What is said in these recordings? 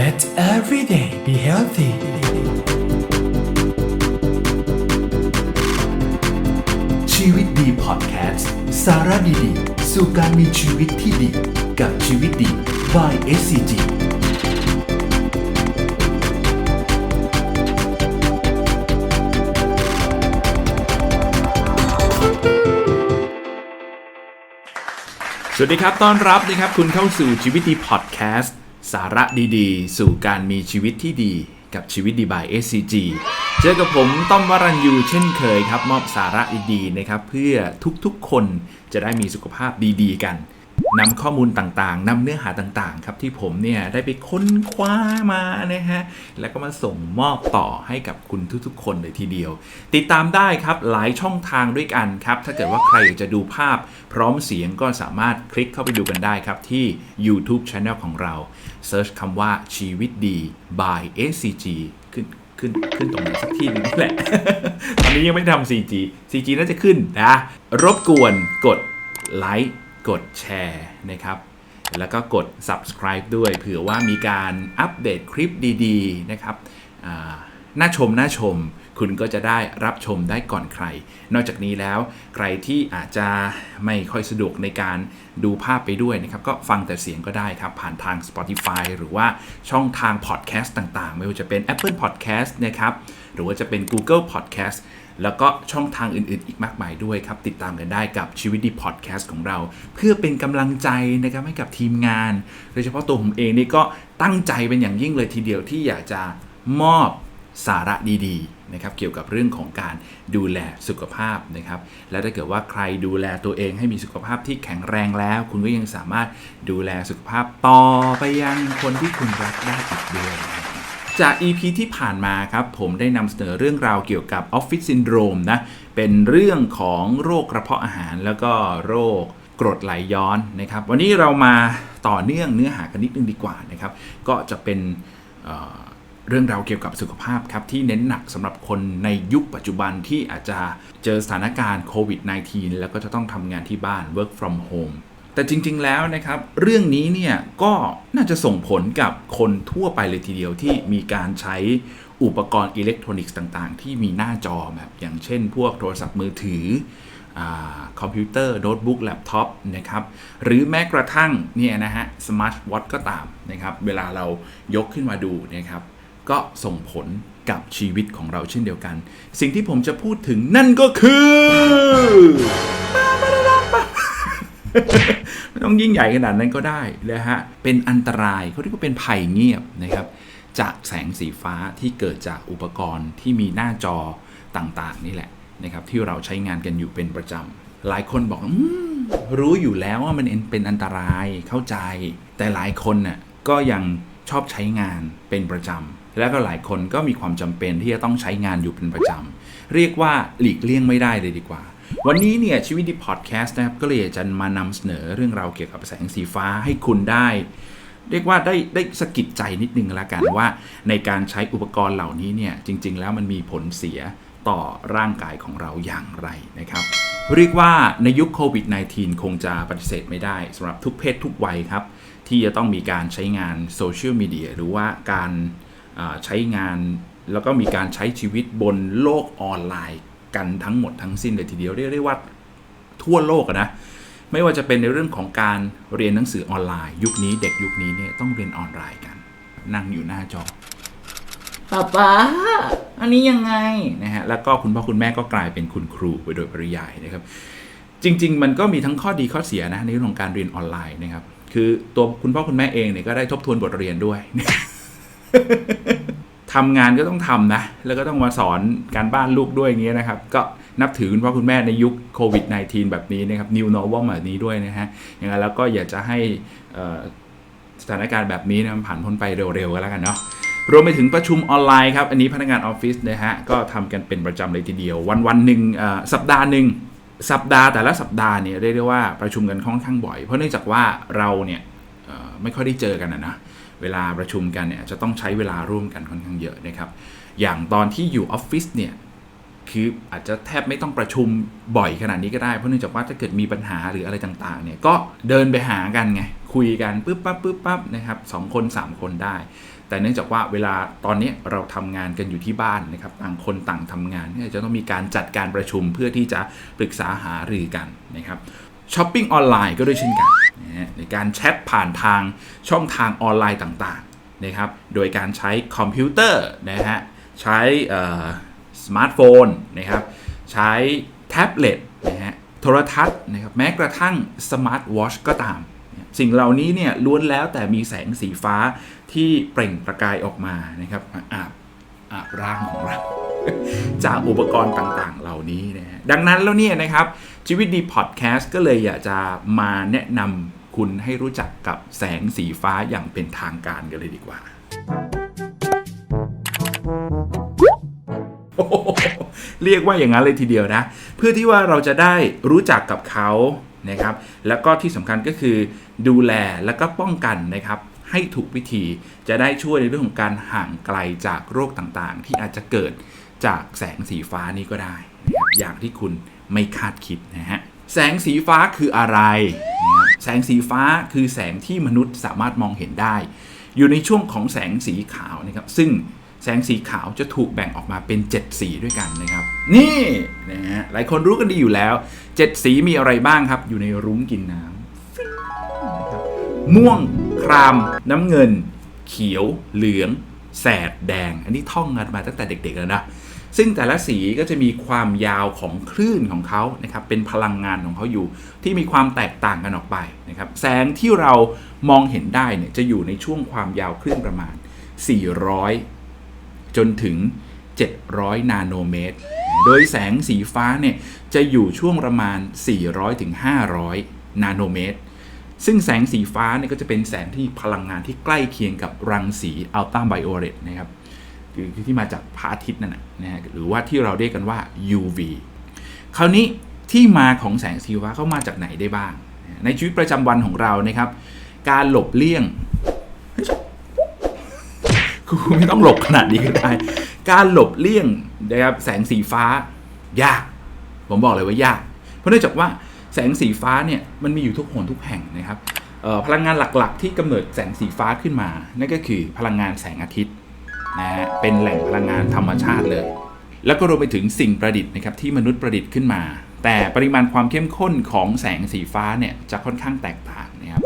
Let every day be healthy ชีวิตดีพอดแคสต์สาระดีๆ สู่การมีชีวิตที่ดี กับชีวิตดี by SCG สวัสดีครับ ต้อนรับนะครับคุณเข้าสู่ชีวิตดีพอดแคสต์ สาระดีๆ สู่การมีชีวิตที่ดีกับชีวิตดีบาย SCG เจอกับผมต้อมวรัญยูเช่นเคยครับ มอบสาระดีๆนะครับเพื่อทุกๆคนจะได้มีสุขภาพดีๆ กันนำข้อมูลต่างๆนำเนื้อหาต่างๆ ครับที่ผมเนี่ยได้ไปค้นคว้ามานะฮะแล้วก็มาส่งมอบต่อให้กับคุณทุกๆ คนเลยทีเดียว ติดตามได้ครับหลายช่องทางด้วยกันครับ ถ้าเกิดว่าใครอยากจะดูภาพพร้อมเสียงก็สามารถคลิกเข้าไปดูกันได้ครับที่ YouTube Channel ของเรา เซิร์ชคำว่าชีวิตดี by SCG ขึ้นขึ้นขึ้นตรงไหนสักที่นึงนี่แหละ ตอนนี้ยังไม่ทำ 4G 4G น่าจะขึ้นนะ รบกวนกดไลค์กดแชร์นะครับ แล้วก็กด subscribe ด้วย เผื่อว่ามีการอัปเดตคลิปดี ๆ นะครับน่าชมน่าชม คุณก็จะได้รับชมได้ก่อนใคร นอกจากนี้แล้วใครที่อาจจะไม่ค่อยสะดวกในการดูภาพไปด้วยนะครับ ก็ฟังแต่เสียงก็ได้ครับ ผ่านทาง Spotify หรือว่าช่องทาง podcast ต่างๆ ไม่ว่าจะเป็น Apple Podcast นะครับ หรือว่าจะเป็น Google Podcast แล้วก็ช่องทางอื่นๆ อีกมากมายด้วยครับ ติดตามกันได้กับชีวิตดีพอดแคสต์ของเรา เพื่อเป็นกำลังใจนะครับให้กับทีมงาน โดยเฉพาะตัวผมเองนี่ก็ตั้งใจเป็นอย่างยิ่งเลยทีเดียวที่อยากจะมอบสาระดีๆ นะครับเกี่ยวกับเรื่องของการดูแลสุขภาพนะครับและถ้าเกิดว่าใครดูแลตัวเองให้มีสุขภาพที่แข็งแรงแล้ว คุณก็ยังสามารถดูแลสุขภาพต่อไปยังคนที่คุณรักได้อีกด้วยนจาก EP ที่ผ่านมาครับ ผมได้นำเสนอเรื่องราวเกี่ยวกับออฟฟิศซินโดรมนะ เป็นเรื่องของโรคกระเพาะอาหารแล้วก็โรคกรดไหลย้อนนะครับ วันนี้เรามาต่อเนื่องเนื้อหากันนิดนึงดีกว่านะครับ ก็จะเป็น เรื่องราวเกี่ยวกับสุขภาพครับที่เน้นหนักสำหรับคนในยุคปัจจุบันที่อาจจะเจอสถานการณ์โควิด -19 แล้วก็จะต้องทำงานที่บ้าน work from home แต่จริง ๆ แล้วนะครับ เรื่องนี้เนี่ยก็น่าจะส่งผลกับคนทั่วไปเลยทีเดียวที่มีการใช้อุปกรณ์อิเล็กทรอนิกส์ต่างๆ ที่มีหน้าจอแบบอย่างเช่น พวกโทรศัพท์มือถืออคอมพิวเตอร์โน้ตบุ๊กแล็ปท็อปนะครับหรือแม้กระทั่งเนี่ยนะฮะสมาร์ทวอทก็ตามนะครับ เวลาเรายกขึ้นมาดูนะครับ ก็ส่งผลกับชีวิตของเราเช่นเดียวกัน สิ่งที่ผมจะพูดถึงนั่นก็คือ ไม่ต้องยิ่งใหญ่ขนาดนั้นก็ได้นะฮะ เป็นอันตรายเขาเรียกว่าเป็นภัยเงียบนะครับ จากแสงสีฟ้าที่เกิดจากอุปกรณ์ที่มีหน้าจอต่างๆ นี่แหละนะครับที่เราใช้งานกันอยู่เป็นประจำ หลายคนบอกอมรู้อยู่แล้วว่ามันเป็นอันตรายเข้าใจ แต่หลายคนน่ะก็ยังชอบใช้งานเป็นประจำ แล้วก็หลายคนก็มีความจำเป็นที่จะต้องใช้งานอยู่เป็นประจำเรียกว่าหลีกเลี่ยงไม่ได้เลยดีกว่า วันนี้เนี่ยชีวิตดีพอดแคสต์นะครับก็เลยจะมานำเสนอเรื่องราวเกี่ยวกับแสงสีฟ้าให้คุณได้ เรียกว่าได้ได้สะกิดใจนิดนึงละกันว่า ในการใช้อุปกรณ์เหล่านี้เนี่ยจริง ๆ แล้วมันมีผลเสียต่อร่างกายของเราอย่างไรนะครับเรียกว่าในยุคโควิด -19 คงจะปฏิเสธไม่ได้สำหรับทุกเพศทุกวัยครับ ที่จะต้องมีการใช้งานโซเชียลมีเดียหรือว่าการ ใช้งานแล้วก็มีการใช้ชีวิตบนโลกออนไลน์กันทั้งหมดทั้งสิ้นเลยทีเดียวเรียกได้ว่าทั่วโลกอะนะไม่ว่าจะเป็นในเรื่องของการเรียนหนังสือออนไลน์ ยุคนี้เด็กยุคนี้เนี่ยต้องเรียนออนไลน์กัน นั่งอยู่หน้าจอป้าป้าอันนี้ยังไงนะฮะแล้วก็คุณพ่อคุณแม่ก็กลายเป็นคุณครูไปโดยปริยายนะครับจริง ๆ มันก็มีทั้งข้อดีข้อเสียนะในเรื่องของการเรียนออนไลน์นะครับคือตัวคุณพ่อคุณแม่เองเนี่ยก็ได้ทบทวนบทเรียนด้วย ทำงานก็ต้องทำนะ แล้วก็ต้องมาสอนการบ้านลูกด้วยอย่างเงี้ยนะครับ ก็นับถือคุณพ่อคุณแม่ในยุคโควิด -19 แบบนี้นะครับ New Normal แบบนี้ด้วยนะฮะอย่างนั้นแล้วก็อยากจะให้สถานการณ์แบบนี้นะมันผ่านพ้นไปเร็วๆกันแล้วกันเนาะรวมไปถึงประชุมออนไลน์ครับ อันนี้พนักงานออฟฟิศนะฮะ ก็ทำกันเป็นประจำเลยทีเดียว วันวันๆหนึ่งสัปดาห์หนึ่งสัปดาห์แต่ละสัปดาห์เนี่ยเรียกได้ว่าประชุมกันค่อนข้างบ่อย เพราะเนื่องจากว่าเราเนี่ยไม่ค่อยได้เจอกันนะนะ เวลาประชุมกันเนี่ยจะต้องใช้เวลาร่วมกันค่อนข้างเยอะนะครับ อย่างตอนที่อยู่ออฟฟิศเนี่ยคืออาจจะแทบไม่ต้องประชุมบ่อยขนาดนี้ก็ได้ เพราะเนื่องจากว่าถ้าเกิดมีปัญหาหรืออะไรต่างๆเนี่ยก็เดินไปหากันไง คุยกันปึ๊บปั๊บปึ๊บปั๊บนะครับสองคนสามคนได้ แต่เนื่องจากว่าเวลาตอนนี้เราทำงานกันอยู่ที่บ้านนะครับต่างคนต่างทำงานเนี่ยจะต้องมีการจัดการประชุมเพื่อที่จะปรึกษาหารือกันนะครับช้อปปิ้งออนไลน์ก็ด้วยเช่นกัน ในการแชทผ่านทางช่องทางออนไลน์ต่างๆนะครับ โดยการใช้คอมพิวเตอร์นะฮะ ใช้สมาร์ทโฟนนะครับ ใช้แท็บเล็ตนะฮะ โทรทัศน์นะครับแม้กระทั่งสมาร์ทวอชก็ตาม สิ่งเหล่านี้เนี่ยล้วนแล้วแต่มีแสงสีฟ้าที่เปล่งประกายออกมานะครับอาบอาบร่างของเราจากอุปกรณ์ต่างๆ เหล่านี้นะฮะดังนั้นแล้วเนี่ยนะครับชีวิตดีพอดแคสต์ก็เลยอยากจะมาแนะนำ คุณให้รู้จักกับแสงสีฟ้าอย่างเป็นทางการกันเลยดีกว่า เรียกว่าอย่างนั้นเลยทีเดียวนะ เพื่อที่ว่าเราจะได้รู้จักกับเขานะครับ แล้วก็ที่สำคัญก็คือดูแลแล้วก็ป้องกันนะครับให้ถูกวิธีจะได้ช่วยในเรื่องของการห่างไกลจากโรคต่างๆ ที่อาจจะเกิดจากแสงสีฟ้านี้ก็ได้ อย่างที่คุณไม่คาดคิดนะฮะ แสงสีฟ้าคืออะไรนะ แสงสีฟ้าคือแสงที่มนุษย์สามารถมองเห็นได้ อยู่ในช่วงของแสงสีขาวนะครับ ซึ่งแสงสีขาวจะถูกแบ่งออกมาเป็น 7 สีด้วยกันนะครับ นี่นะฮะหลายคนรู้กันดีอยู่แล้ว 7 สีมีอะไรบ้างครับ อยู่ในรุ้งกินน้ำม่วงคราม น้ำเงิน เขียว เหลือง แสดแดง อันนี้ท่องกันมาตั้งแต่เด็กๆแล้วนะ ซึ่งแต่ละสีก็จะมีความยาวของคลื่นของเขานะครับเป็นพลังงานของเขาอยู่ ที่มีความแตกต่างกันออกไปนะครับแสงที่เรามองเห็นได้เนี่ยจะอยู่ในช่วงความยาวคลื่นประมาณ 400 จนถึง 700 นาโนเมตร โดยแสงสีฟ้าเนี่ยจะอยู่ช่วงประมาณ 400ถึง500 นาโนเมตร ซึ่งแสงสีฟ้าเนี่ยก็จะเป็นแสงที่พลังงานที่ใกล้เคียงกับรังสีอัลตราไบโอเลตนะครับ คือที่มาจากพระอาทิตย์นั่นนะนะฮะหรือว่าที่เราเรียกกันว่า UV คราวนี้ที่มาของแสงสีฟ้าเข้ามาจากไหนได้บ้าง ในชีวิตประจำวันของเรานะครับ การหลบเลี่ยงคือไม่ต้องหลบขนาดนี้ก็ได้ การหลบเลี่ยงนะครับแสงสีฟ้ายาก ผมบอกเลยว่ายาก เพราะเนื่องจากว่าแสงสีฟ้าเนี่ยมันมีอยู่ทุกหนทุกแห่งนะครับพลังงานหลักๆ ที่กำเนิดแสงสีฟ้าขึ้นมา นั่นก็คือพลังงานแสงอาทิตย์ นะฮะเป็นแหล่งพลังงานธรรมชาติเลย แล้วก็รวมไปถึงสิ่งประดิษฐ์นะครับที่มนุษย์ประดิษฐ์ขึ้นมา แต่ปริมาณความเข้มข้นของแสงสีฟ้าเนี่ยจะค่อนข้างแตกต่างนะครับ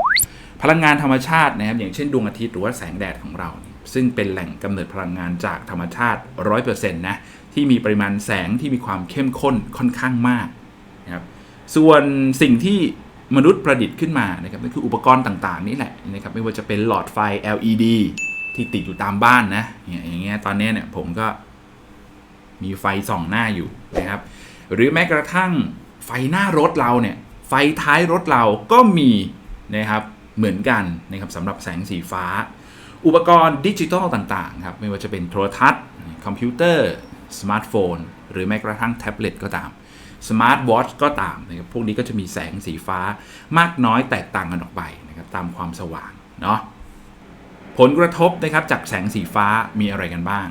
พลังงานธรรมชาตินะครับอย่างเช่นดวงอาทิตย์หรือว่าแสงแดดของเรา ซึ่งเป็นแหล่งกำเนิดพลังงานจากธรรมชาติ 100%นะที่มีปริมาณแสงที่มีความเข้มข้นค่อนข้างมากนะครับส่วนสิ่งที่มนุษย์ประดิษฐ์ขึ้นมานะครับนั่นคืออุปกรณ์ต่างๆนี่แหละนะครับไม่ว่าจะเป็นหลอดไฟ LED ที่ติดอยู่ตามบ้านนะอย่างเงี้ยตอนนี้เนี่ยผมก็มีไฟส่องหน้าอยู่นะครับ หรือแม้กระทั่งไฟหน้ารถเราเนี่ยไฟท้ายรถเราก็มีนะครับเหมือนกันนะครับสำหรับแสงสีฟ้า อุปกรณ์ดิจิทัลต่างๆครับไม่ว่าจะเป็นโทรทัศน์ คอมพิวเตอร์ สมาร์ทโฟน หรือแม้กระทั่งแท็บเล็ตก็ตามสมาร์ทวอทช์ก็ตามนะครับพวกนี้ก็จะมีแสงสีฟ้ามากน้อยแตกต่างกันออกไปนะครับตามความสว่างเนาะ ผลกระทบนะครับจากแสงสีฟ้ามีอะไรกันบ้าง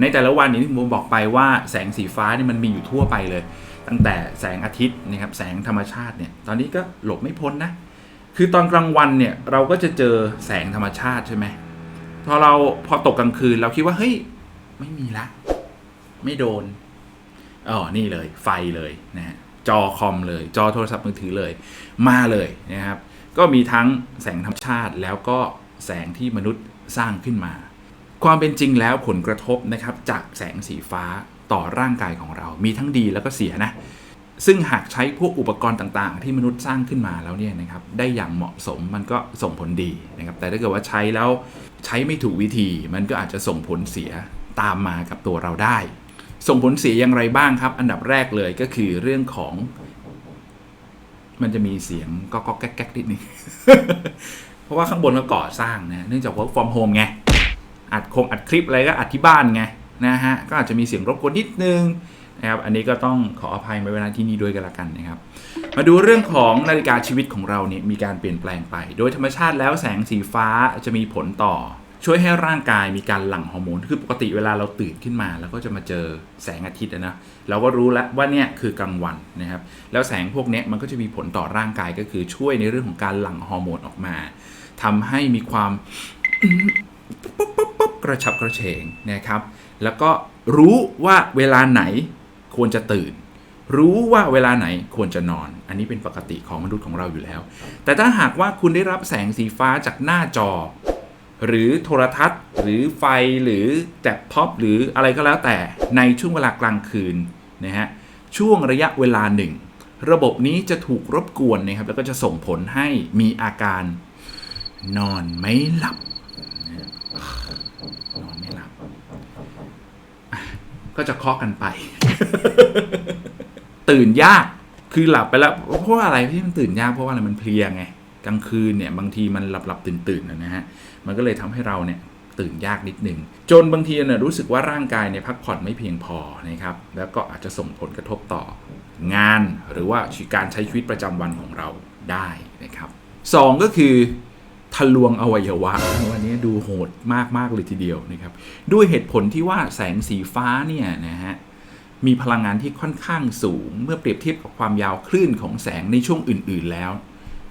ในแต่ละวันอย่างที่ผมบอกไปว่าแสงสีฟ้านี่มันมีอยู่ทั่วไปเลย ตั้งแต่แสงอาทิตย์นะครับแสงธรรมชาติเนี่ยตอนนี้ก็หลบไม่พ้นนะคือตอนกลางวันเนี่ยเราก็จะเจอแสงธรรมชาติใช่ไหมพอเราพอตกกลางคืนเราคิดว่าเฮ้ยไม่มีละ ไม่โดนอ๋อนี่เลย ไฟเลยนะฮะจอคอมเลย จอโทรศัพท์มือถือเลย มาเลยนะครับ ก็มีทั้งแสงธรรมชาติแล้วก็แสงที่มนุษย์ สร้างขึ้นมา ความเป็นจริงแล้วผลกระทบนะครับจากแสงสีฟ้าต่อร่างกายของเรามีทั้งดีแล้วก็เสียนะซึ่งหากใช้พวกอุปกรณ์ต่างๆ ที่มนุษย์สร้างขึ้นมาแล้วเนี่ยนะครับได้อย่างเหมาะสมมันก็ส่งผลดีนะครับแต่ถ้าเกิดว่าใช้แล้วใช้ไม่ถูกวิธี มันก็อาจจะส่งผลเสียตามมากับตัวเราได้ ส่งผลเสียอย่างไรบ้างครับ อันดับแรกเลยก็คือเรื่องของ มันจะมีเสียงก็ก็แก๊กแก๊กนิดนึง เพราะว่าข้างบนก็ก่อสร้างนะเนื่องจาก work from home ไงอัดคงอัดคลิปอะไรก็อัดที่บ้านไงนะฮะก็อาจจะมีเสียงรบกวนนิดนึงนะครับอันนี้ก็ต้องขออภัยในเวลาที่นี้ด้วยกันละกันนะครับ มาดูเรื่องของนาฬิกาชีวิตของเราเนี่ยมีการเปลี่ยนแปลงไป โดยธรรมชาติแล้วแสงสีฟ้าจะมีผลต่อ ช่วยให้ร่างกายมีการหลั่งฮอร์โมนคือปกติเวลาเราตื่นขึ้นมาแล้วก็จะมาเจอแสงอาทิตย์นะเราก็รู้แล้วว่าเนี่ยคือกลางวันนะครับแล้วแสงพวกเนี้ยมันก็จะมีผลต่อร่างกายก็คือช่วยในเรื่องของการหลั่งฮอร์โมนออกมา ทำให้มีความกระฉับกระเฉงนะครับ แล้วก็รู้ว่าเวลาไหนควรจะตื่น รู้ว่าเวลาไหนควรจะนอน อันนี้เป็นปกติของมนุษย์ของเราอยู่แล้ว แต่ถ้าหากว่าคุณได้รับแสงสีฟ้าจากหน้าจอ หรือโทรทัศน์ หรือไฟหรือแจ็คท็อปหรืออะไรก็แล้วแต่ในช่วงเวลากลางคืนนะฮะช่วงระยะเวลาหนึ่ง ระบบนี้จะถูกรบกวนนะครับแล้วก็จะส่งผลให้มีอาการ นอนไม่หลับนอนไม่หลับ ก็จะเคาะกันไป ตื่นยากคือหลับไปแล้ว เพราะว่าอะไรที่มันตื่นยากเพราะว่าอะไรมันเพลียไงกลางคืนเนี่ยบางทีมันหลับหลับตื่นตื่นนะฮะมันก็เลยทำให้เราเนี่ยตื่นยากนิดนึง จนบางทีเนี่ยรู้สึกว่าร่างกายเนี่ยพักผ่อนไม่เพียงพอนะครับแล้วก็อาจจะส่งผลกระทบต่องานหรือว่าการใช้ชีวิตประจำวันของเราได้นะครับสองก็คือ ทะลวงอวัยวะวันนี้ดูโหดมากๆเลยทีเดียวนะครับ ด้วยเหตุผลที่ว่าแสงสีฟ้าเนี่ยนะฮะมีพลังงานที่ค่อนข้างสูง เมื่อเปรียบเทียบกับความยาวคลื่นของแสงในช่วงอื่นๆแล้ว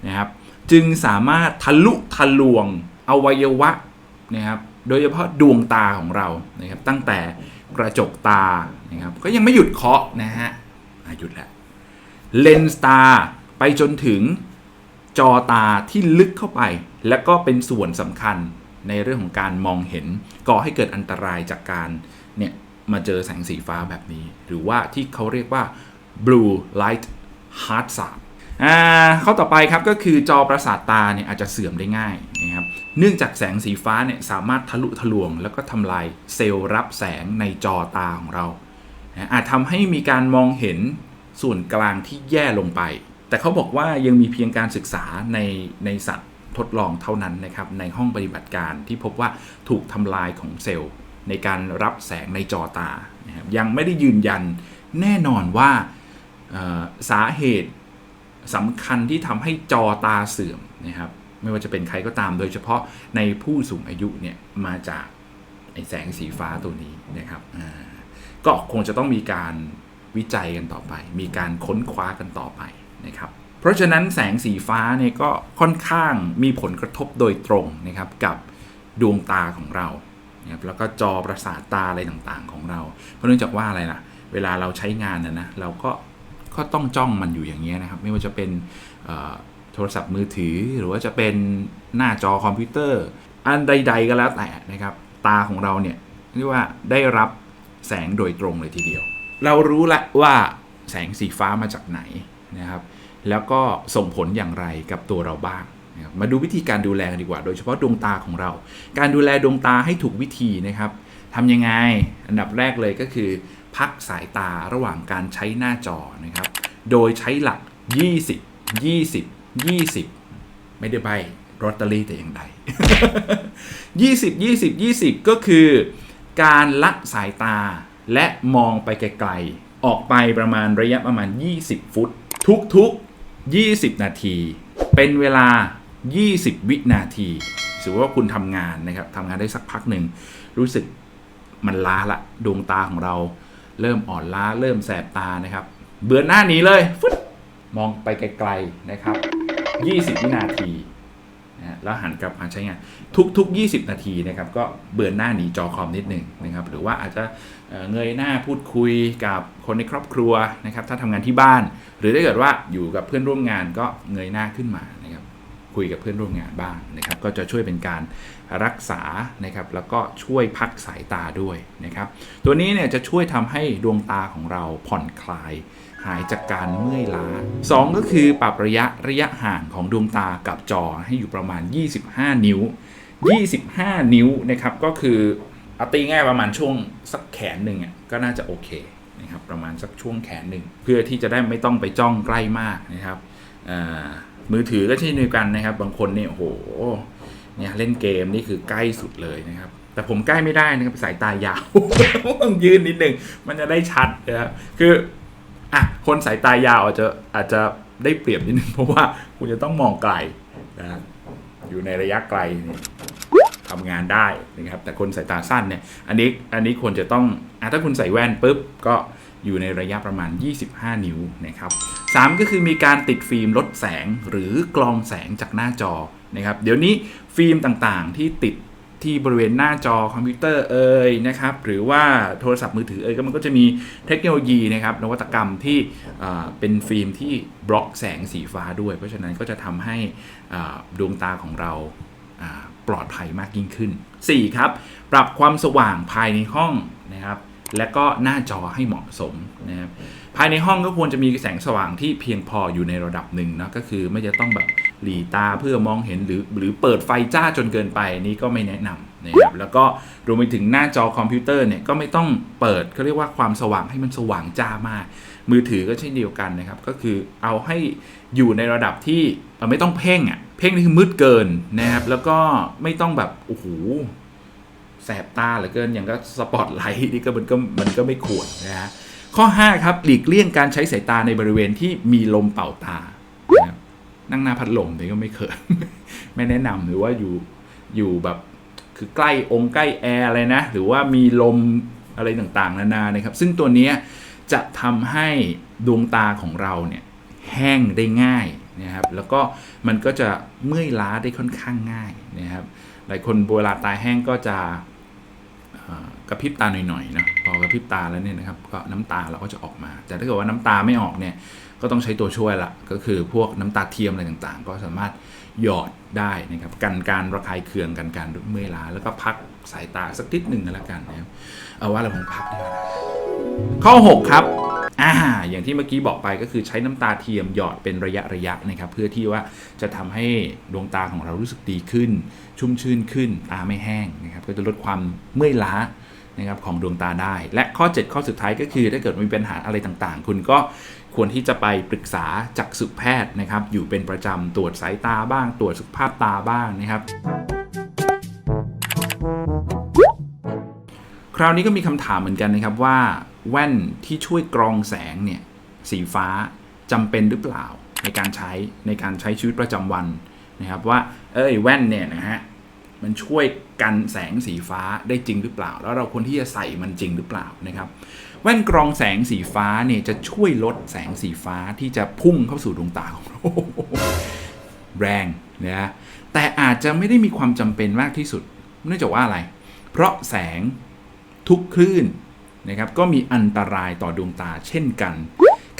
นะครับจึงสามารถทะลุทะลวงอวัยวะนะครับโดยเฉพาะดวงตาของเรานะครับตั้งแต่กระจกตานะครับก็ยังไม่หยุดเคาะนะฮะอะหยุดแล้วเลนส์ตาไปจนถึง จอตาที่ลึกเข้าไป และก็เป็นส่วนสำคัญในเรื่องของการมองเห็น ก่อให้เกิดอันตรายจากการเนี่ยมาเจอแสงสีฟ้าแบบนี้ หรือว่าที่เขาเรียกว่า blue light hazard อ่าข้อต่อไปครับก็คือจอประสาทตาเนี่ยอาจจะเสื่อมได้ง่ายนะครับ เนื่องจากแสงสีฟ้าเนี่ยสามารถทะลุทะลวง แล้วก็ทำลายเซลล์รับแสงในจอตาของเรา อาจทำให้มีการมองเห็นส่วนกลางที่แย่ลงไป แต่เขาบอกว่ายังมีเพียงการศึกษาในในสัตว์ทดลองเท่านั้นนะครับในห้องปฏิบัติการที่พบว่าถูกทำลายของเซลล์ ในการรับแสงในจอตานะครับยังไม่ได้ยืนยันแน่นอนว่าสาเหตุสำคัญที่ทำให้จอตาเสื่อมนะครับไม่ว่าจะเป็นใครก็ตามโดยเฉพาะในผู้สูงอายุเนี่ยมาจากไอแสงสีฟ้าตัวนี้นะครับก็คงจะต้องมีการวิจัยกันต่อไป มีการค้นคว้ากันต่อไป นะครับเพราะฉะนั้นแสงสีฟ้าเนี่ยก็ค่อนข้างมีผลกระทบโดยตรงนะครับกับดวงตาของเรานะครับแล้วก็จอประสาทตาอะไรต่างๆของเรา เพราะเนื่องจากว่าอะไรล่ะ เวลาเราใช้งานนะนะเราก็ก็ต้องจ้องมันอยู่อย่างนี้ยนะครับ ไม่ว่าจะเป็นโทรศัพท์มือถือ หรือว่าจะเป็นหน้าจอคอมพิวเตอร์ อันใด ๆ ก็แล้วแต่นะครับ ตาของเราเนี่ยเรียกว่าได้รับแสงโดยตรงเลยทีเดียว เรารู้ล้วว่าแสงสีฟ้ามาจากไหน นะครับ แล้วก็ส่งผลอย่างไรกับตัวเราบ้างนะครับมาดูวิธีการดูแลกันดีกว่า โดยเฉพาะดวงตาของเรา การดูแลดวงตาให้ถูกวิธีนะครับทำยังไงอันดับแรกเลยก็คือ พักสายตาระหว่างการใช้หน้าจอนะครับ โดยใช้หลัก 20 20 20 ไม่ได้ใบรอตเตอรี่แต่อย่างใด 20 20 20 ก็คือการละสายตาและมองไปไกลๆ ออกไปประมาณระยะประมาณ 20 ฟุต ทุกๆ 20 นาที เป็นเวลา 20 วินาทีถือว่าคุณทำงานนะครับทำงานได้สักพักหนึ่ง รู้สึกมันล้าละดวงตาของเรา เริ่มอ่อนล้าเริ่มแสบตานะครับ เบือนหน้าหนี้เลยฟึดมองไปไกลๆนะครับ 20 วินาที แล้วหันกลับมาใช้งานทุก ๆ 20 นาทีนะครับก็เบือนหน้าหนีจอคอมนิดหนึ่งนะครับหรือว่าอาจจะเอ่อเงยหน้าพูดคุยกับคนในครอบครัวนะครับถ้าทำงานที่บ้าน หรือถ้าเกิดว่าอยู่กับเพื่อนร่วมงานก็เงยหน้าขึ้นมานะครับคุยกับเพื่อนร่วมงานบ้างนะครับก็จะช่วยเป็นการรักษานะครับแล้วก็ช่วยพักสายตาด้วยนะครับตัวนี้เนี่ยจะช่วยทำให้ดวงตาของเราผ่อนคลาย หายจากการเมื่อยล้า 2 ก็คือปรับระยะระยะห่างของดวงตากับจอให้อยู่ประมาณ 25 นิ้ว 25 นิ้วนะครับก็คือเอาตีง่ายประมาณช่วงสักแขนหนึ่งอะก็น่าจะโอเคนะครับประมาณสักช่วงแขนหนึ่งเพื่อที่จะได้ไม่ต้องไปจ้องใกล้มากนะครับมือถือก็เช่นเดียวกันนะครับ บางคนเนี่ยโหเนี่ยเล่นเกมนี่คือใกล้สุดเลยนะครับแต่ผมใกล้ไม่ได้นะครับสายตายาวต้องยืนนิดหนึ่งมันจะได้ชัดนะครับคือ อะคนสายตายาวอาจจะอาจจะได้เปรียบนิดนึงเพราะว่าคุณจะต้องมองไกลนะอยู่ในระยะไกลทำงานได้นะครับ แต่คนสายตาสั้นเนี่ยอันนี้อันนี้ควรจะต้องอะถ้าคุณใส่แว่นปุ๊บก็อยู่ในระยะประมาณ 25 นิ้วนะครับ 3 ก็คือมีการติดฟิล์มลดแสงหรือกรองแสงจากหน้าจอนะครับ เดี๋ยวนี้ฟิล์มต่างๆที่ติด ที่บริเวณหน้าจอคอมพิวเตอร์เอ่ยนะครับหรือว่าโทรศัพท์มือถือเอ่ยก็มันก็จะมีเทคโนโลยีนะครับนวัตกรรมที่เป็นฟิล์มที่บล็อกแสงสีฟ้าด้วย เพราะฉะนั้นก็จะทำให้ดวงตาของเราอ่าปลอดภัยมากยิ่งขึ้น 4. ครับ ปรับความสว่างภายในห้องนะครับและก็หน้าจอให้เหมาะสมนะครับภายในห้องก็ควรจะมีแสงสว่างที่เพียงพออยู่ในระดับหนึ่งนะก็คือไม่จะต้องแบบ หลีตาเพื่อมองเห็นหรือหรือเปิดไฟจ้าจนเกินไปนี่ก็ไม่แนะนำนะครับแล้วก็รวมไปถึงหน้าจอคอมพิวเตอร์เนี่ยก็ไม่ต้องเปิดเขาเรียกว่าความสว่างให้มันสว่างจ้ามาก มือถือก็เช่นเดียวกันนะครับก็คือเอาให้อยู่ในระดับที่ไม่ต้องเพ่งอะเพ่งนี่คือมืดเกินนะครับแล้วก็ไม่ต้องแบบโอ้โหแสบตาเหลือเกินอย่างก็สปอตไลท์นี่ก็มันก็มันก็ไม่ควรนะฮะข้อ 5 ครับหลีกเลี่ยงการใช้สายตาในบริเวณที่มีลมเป่าตา นั่งหน้าพัดลมนี่ก็ไม่เคยไม่แนะนำหรือว่าอยู่อยู่แบบคือใกล้องค์ใกล้แอร์อะไรนะ หรือว่ามีลมอะไรต่างๆ นานานะครับ ซึ่งตัวนี้จะทำให้ดวงตาของเราเนี่ยแห้งได้ง่ายนะครับ แล้วก็มันก็จะเมื่อยล้าได้ค่อนข้างง่ายนะครับ หลายคนเวลาตาแห้งก็จะกระพริบตาหน่อยๆนะพอกระพริบตาแล้วเนี่ยนะครับก็น้ำตาเราก็จะออกมา แต่ถ้าเกิดว่าน้ำตาไม่ออกเนี่ย ก็ต้องใช้ตัวช่วยละก็คือพวกน้ำตาเทียมอะไรต่างๆ ก็สามารถหยอดได้นะครับกันการระคายเคืองกันการเมื่อยล้าแล้วก็พักสายตาสักนิดหนึ่งก็แล้วกันนะครับเอาว่าเราคงพักดีกว่าข้อ 6 ครับอ่าอย่างที่เมื่อกี้บอกไปก็คือใช้น้ำตาเทียมหยอดเป็นระยะระยะนะครับเพื่อที่ว่าจะทำให้ดวงตาของเรารู้สึกดีขึ้น ชุ่มชื่นขึ้นตาไม่แห้งนะครับก็จะลดความเมื่อยล้านะครับของดวงตาได้ และข้อ 7 ข้อสุดท้ายก็คือถ้าเกิดมีปัญหาอะไรต่างๆ คุณก็ ควรที่จะไปปรึกษาจักษุแพทย์นะครับ อยู่เป็นประจำตรวจสายตาบ้าง ตรวจสุขภาพตาบ้างนะครับ คราวนี้ก็มีคำถามเหมือนกันนะครับว่า แว่นที่ช่วยกรองแสงเนี่ยสีฟ้าจำเป็นหรือเปล่าในการใช้ในการใช้ชีวิตประจำวันนะครับว่า เอ้ยแว่นเนี่ยนะฮะ มันช่วยกันแสงสีฟ้าได้จริงหรือเปล่า แล้วเราควรที่จะใส่มันจริงหรือเปล่านะครับแว่นกรองแสงสีฟ้าเนี่ยจะช่วยลดแสงสีฟ้าที่จะพุ่งเข้าสู่ดวงตาของเราแรงนะแต่อาจจะไม่ได้มีความจำเป็นมากที่สุดเนื่องจากว่าอะไร เพราะแสงทุกคลื่นนะครับก็มีอันตรายต่อดวงตาเช่นกัน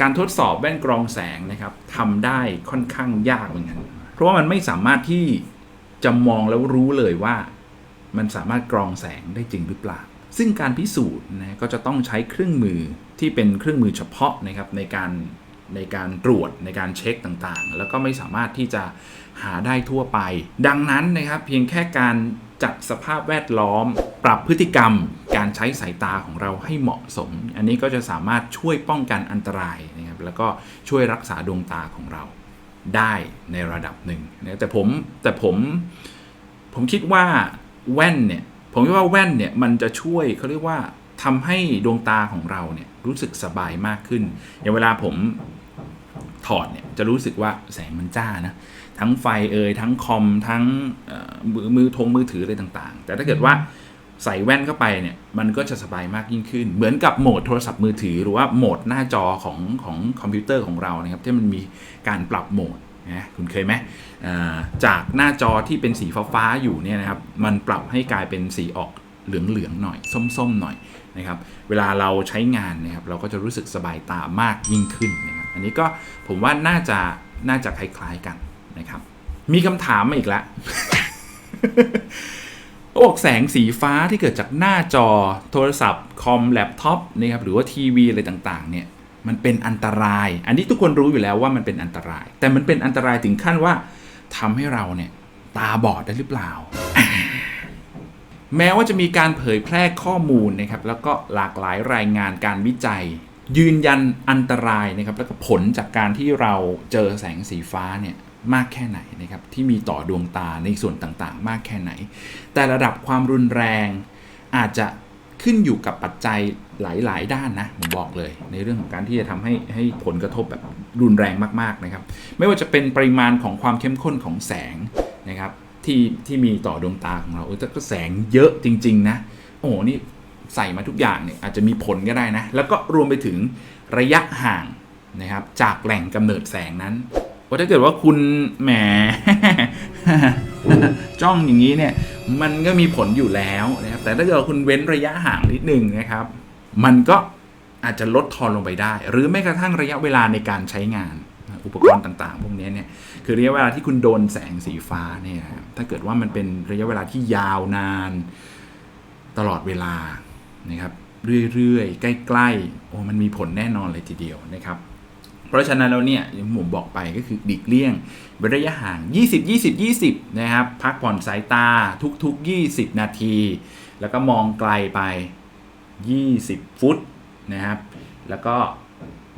การทดสอบแว่นกรองแสงนะครับทำได้ค่อนข้างยากเหมือนกันเพราะว่ามันไม่สามารถที่ จะมองแล้วรู้เลยว่า มันสามารถกรองแสงได้จริงหรือเปล่า ซึ่งการพิสูจน์นะก็จะต้องใช้เครื่องมือที่เป็นเครื่องมือเฉพาะนะครับในการในการตรวจในการเช็คต่างๆ แล้วก็ไม่สามารถที่จะหาได้ทั่วไป ดังนั้นนะครับเพียงแค่การจัดสภาพแวดล้อม ปรับพฤติกรรม การใช้สายตาของเราให้เหมาะสม อันนี้ก็จะสามารถช่วยป้องกันอันตรายนะครับแล้วก็ช่วยรักษาดวงตาของเรา ได้ในระดับหนึ่งนะแต่ผมแต่ผมผมคิดว่าแว่นเนี่ยผมคิดว่าแว่นเนี่ยมันจะช่วยเขาเรียกว่าทำให้ดวงตาของเราเนี่ยรู้สึกสบายมากขึ้น อย่างเวลาผมถอดเนี่ยจะรู้สึกว่าแสงมันจ้านะทั้งไฟเอ่ยทั้งคอมทั้งมือมือทงมือถืออะไรต่างๆ แต่ถ้าเกิดว่า ใส่แว่นเข้าไปเนี่ยมันก็จะสบายมากยิ่งขึ้น เหมือนกับโหมดโทรศัพท์มือถือ หรือว่าโหมดหน้าจอของของคอมพิวเตอร์ของเรานะครับที่มันมีการปรับโหมดนะคุณเคยไหมจากหน้าจอที่เป็นสีฟ้าๆอยู่เนี่ยนะครับมันปรับให้กลายเป็นสีออกเหลืองๆหน่อยส้มๆหน่อยนะครับเวลาเราใช้งานนะครับเราก็จะรู้สึกสบายตามากยิ่งขึ้นนะครับอันนี้ก็ผมว่าน่าจะน่าจะคล้ายๆกันนะครับมีคำถามมาอีกแล้ว เขาบอกแสงสีฟ้าที่เกิดจากหน้าจอโทรศัพท์คอมแล็ปท็อปนะครับหรือว่าทีวีอะไรต่างๆเนี่ยมันเป็นอันตราย อันนี้ทุกคนรู้อยู่แล้วว่ามันเป็นอันตราย แต่มันเป็นอันตรายถึงขั้นว่าทำให้เราเนี่ยตาบอดได้หรือเปล่า แม้ว่าจะมีการเผยแพร่ข้อมูลนะครับแล้วก็หลากหลายรายงานการวิจัย ยืนยันอันตรายนะครับแล้วก็ผลจากการที่เราเจอแสงสีฟ้าเนี่ย มากแค่ไหนนะครับที่มีต่อดวงตาในส่วนต่างๆ มากแค่ไหน แต่ระดับความรุนแรงอาจจะขึ้นอยู่กับปัจจัยหลายๆ ด้านนะผมบอกเลย ในเรื่องของการที่จะทำให้ให้ผลกระทบแบบรุนแรงมากๆนะครับ ไม่ว่าจะเป็นปริมาณของความเข้มข้นของแสงนะครับที่ที่มีต่อดวงตาของเราแต่ก็แสงเยอะจริง ๆ นะ โอ้โหนี่ใส่มาทุกอย่างเนี่ยอาจจะมีผลก็ได้นะ แล้วก็รวมไปถึงระยะห่างนะครับจากแหล่งกำเนิดแสงนั้น ว่าถ้าเกิดว่าคุณแหมจ้องอย่างนี้เนี่ย มันก็มีผลอยู่แล้วนะครับ แต่ถ้าเกิดคุณเว้นระยะห่างนิดนึงนะครับ มันก็อาจจะลดทอนลงไปได้ หรือแม้กระทั่งระยะเวลาในการใช้งานอุปกรณ์ต่างๆ พวกนี้เนี่ยคือระยะเวลาที่คุณโดนแสงสีฟ้าเนี่ยถ้าเกิดว่ามันเป็นระยะเวลาที่ยาวนานตลอดเวลานะครับเรื่อยๆ ใกล้ๆโอ้มันมีผลแน่นอนเลยทีเดียวนะครับ เพราะฉะนั้นแล้วเนี่ยอย่างผมบอกไปก็คือดิกเลี่ยงเว้นระยะห่าง 20 20 20 นะครับ พักผ่อนสายตาทุกๆ 20 นาที แล้วก็มองไกลไป 20 ฟุตนะครับ แล้วก็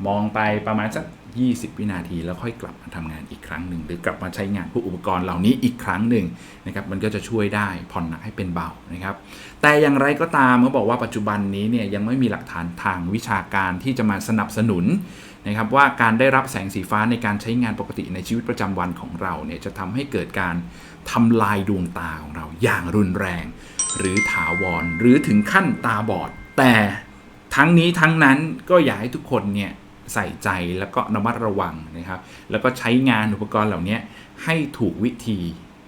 มองไปประมาณสัก 20 วินาที แล้วค่อยกลับมาทำงานอีกครั้งหนึ่ง หรือกลับมาใช้งานพวกอุปกรณ์เหล่านี้อีกครั้งหนึ่งนะครับ มันก็จะช่วยได้ผ่อนหนักให้เป็นเบานะครับ แต่อย่างไรก็ตามเขาบอกว่าปัจจุบันนี้เนี่ยยังไม่มีหลักฐานทางวิชาการที่จะมาสนับสนุน นะครับว่าการได้รับแสงสีฟ้าในการใช้งานปกติในชีวิตประจำวันของเราเนี่ยจะทำให้เกิดการทำลายดวงตาของเราอย่างรุนแรง หรือถาวรหรือถึงขั้นตาบอด แต่ทั้งนี้ทั้งนั้นก็อยากให้ทุกคนเนี่ยใส่ใจแล้วก็ระมัดระวังนะครับ แล้วก็ใช้งานอุปกรณ์เหล่านี้ให้ถูกวิธี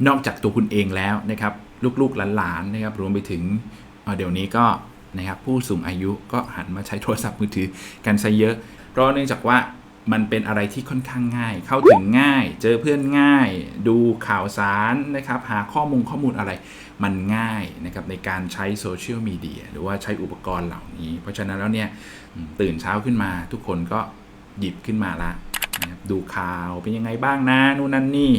นอกจากตัวคุณเองแล้วนะครับลูกๆหลานๆนะครับรวมไปถึงเเดี๋ยวนี้ก็นะครับผู้สูงอายุก็หันมาใช้โทรศัพท์มือถือกันซะเยอะ เพราะเนื่องจากว่ามันเป็นอะไรที่ค่อนข้างง่าย เข้าถึงง่าย เจอเพื่อนง่าย ดูข่าวสารนะครับ หาข้อมูลข้อมูลอะไร มันง่ายนะครับในการใช้โซเชียลมีเดียหรือว่าใช้อุปกรณ์เหล่านี้ เพราะฉะนั้นแล้วเนี่ยตื่นเช้าขึ้นมาทุกคนก็หยิบขึ้นมาละนะครับดูข่าวเป็นยังไงบ้างนะนู่นนั่นนี่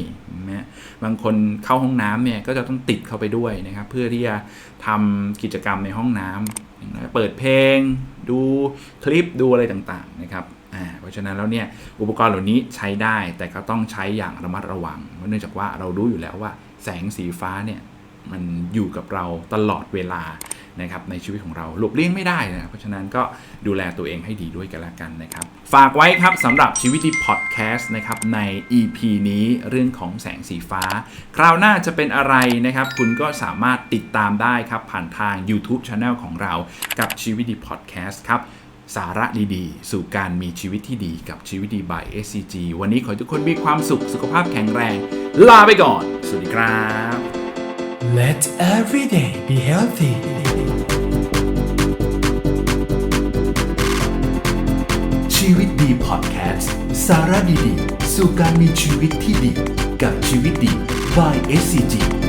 นะบางคนเข้าห้องน้ำเนี่ยก็จะต้องติดเข้าไปด้วยนะครับ เพื่อที่จะทำกิจกรรมในห้องน้ำอย่า เปิดเพลง ดูคลิปดูอะไรต่างๆนะครับเพราะฉะนั้นแล้วเนี่ยอุปกรณ์เหล่านี้ใช้ได้แต่ก็ต้องใช้อย่างระมัดระวังเพราะเนื่องจากว่าเรารู้อยู่แล้วว่าแสงสีฟ้าเนี่ยมันอยู่กับเราตลอดเวลา นะครับในชีวิตของเราหลบเลี่ยงไม่ได้นะเพราะฉะนั้นก็ดูแลตัวเองให้ดีด้วยกันละกันนะครับฝากไว้ครับสำหรับชีวิตดีพอดแคสต์นะครับใน EP นี้เรื่องของแสงสีฟ้า คราวหน้าจะเป็นอะไรนะครับ คุณก็สามารถติดตามได้ครับผ่านทาง YouTube Channel ของเรากับชีวิตดีพอดแคสต์ครับสาระดีๆ สู่การมีชีวิตที่ดีกับชีวิตดี by SCG วันนี้ขอทุกคนมีความสุขสุขภาพแข็งแรง ลาไปก่อน สวัสดีครับ Let every day be healthy ชีวิตดีพอดแคสต์สาระดีๆ สู่การมีชีวิตที่ดี กับชีวิตดี by SCG